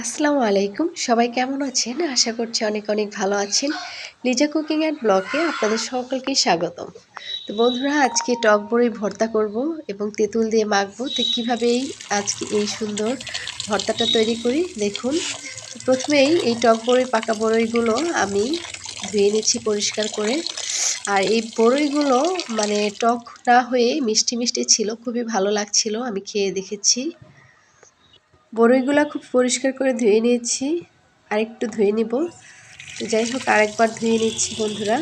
আসসালামু আলাইকুম। সবাই কেমন আছেন? আশা করছি অনেক অনেক ভালো আছেন। লিজা কুকিং অ্যান্ড ব্লগে আপনাদের সকলকে স্বাগতম। তো বন্ধুরা, আজকে টক বড়ই ভর্তা করব এবং তেঁতুল দিয়ে মাখবো। তো কীভাবেই আজকে এই সুন্দর ভর্তাটা তৈরি করি, দেখুন। প্রথমেই এই টক বড়ই পাকা বড়ইগুলো আমি ধুয়ে নিচ্ছি পরিষ্কার করে। আর এই বড়ইগুলো মানে টক না হয়ে মিষ্টি মিষ্টি ছিল, খুবই ভালো লাগছিল, আমি খেয়ে দেখেছি। বড়ইগুলো খুব পরিষ্কার করে ধুয়ে নিয়েছি। আর একটু ধুয়ে নিব। তো যাই হোক, আরেকবার ধুয়ে নিচ্ছি বন্ধুরা।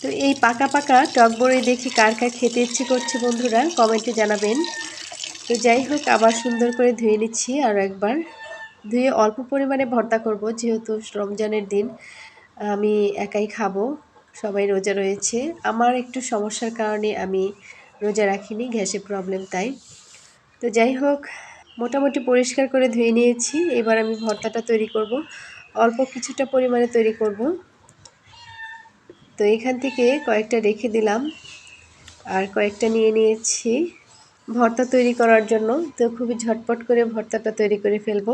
তো এই পাকা পাকা টক বড়ই দেখি কার কার খেতে ইচ্ছে করছে বন্ধুরা, কমেন্টে জানাবেন। তো যাই হোক, আবার সুন্দর করে ধুয়ে নিচ্ছি আর একবার। ধুয়ে অল্প পরিমাণে ভর্তা করব, যেহেতু রমজানের দিন। আমি একাই খাব, সবাই রোজা রয়েছে। আমার একটু সমস্যার কারণে আমি রোজা রাখিনি, গ্যাসের প্রবলেম তাই। তো যাই হোক মোটামুটি পরিষ্কার করে ধুয়ে নিয়েছি। এবার আমি ভর্তাটা তৈরি করব। অল্প কিছুটা পরিমাণে তৈরি করব। তো এখান থেকে কয়েকটা রেখে দিলাম আর কয়েকটা নিয়ে নিয়েছি ভর্তা তৈরি করার জন্য। তো খুবই ঝটপট করে ভর্তাটা তৈরি করে ফেলব।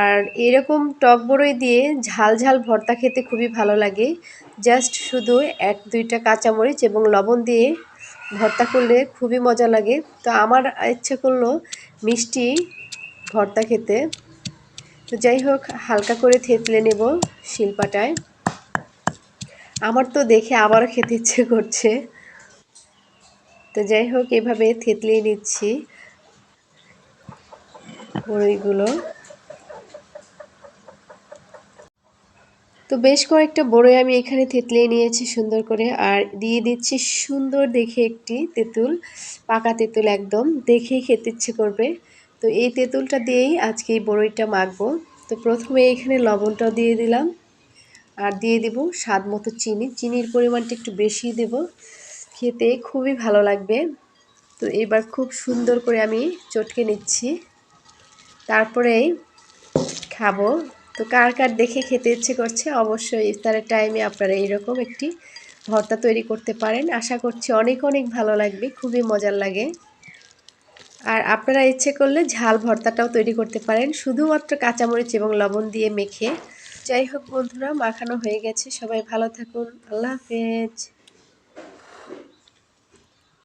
আর এরকম টক বড়ই দিয়ে ঝাল ঝাল ভর্তা খেতে খুবই ভালো লাগে। জাস্ট শুধু এক দুইটা কাঁচামরিচ এবং লবণ দিয়ে ভর্তা করলে খুবই মজা লাগে। তো আমার ইচ্ছে করল মিষ্টি ভর্তা খেতে। তো যাই হোক, হালকা করে থেতলে নেব শিলপাটায়। আমার তো দেখে আবারও খেতে ইচ্ছে করছে। তো যাই হোক, এভাবে থেতলিয়ে নিচ্ছি। বড়ইগুলো। তো বেশ কয়েকটা বড়ই আমি এখানে থেতলিয়ে নিয়েছি সুন্দর করে। আর দিয়ে দিচ্ছি সুন্দর দেখে একটি তেঁতুল, পাকা তেঁতুল একদম। দেখেই খেতে ইচ্ছে করবে। তো এই তেঁতুলটা দিয়েই আজকে এই বড়ইটা মাখবো। তো প্রথমে এখানে লবণটাও দিয়ে দিলাম। আর দিয়ে দেব স্বাদ মতো চিনি। চিনির পরিমাণটা একটু বেশি দেব। খেতে খুবই ভালো লাগবে। তো এবার খুব সুন্দর করে আমি চটকে নিচ্ছি। তারপরেই খাব তো কার কার দেখে খেতে ইচ্ছে করছে, অবশ্যই ইফতারের টাইমে আপনারা এইরকম একটি ভর্তা তৈরি করতে পারেন। আশা করছি অনেক অনেক ভালো লাগবে, খুবই মজার লাগে। আর আপনারা ইচ্ছে করলে ঝাল ভর্তাটাও তৈরি করতে পারেন, শুধুমাত্র কাঁচামরিচ এবং লবণ দিয়ে মেখে। যাই হোক বন্ধুরা, মাখানো হয়ে গেছে। সবাই ভালো থাকুন। আল্লাহ হাফেজ।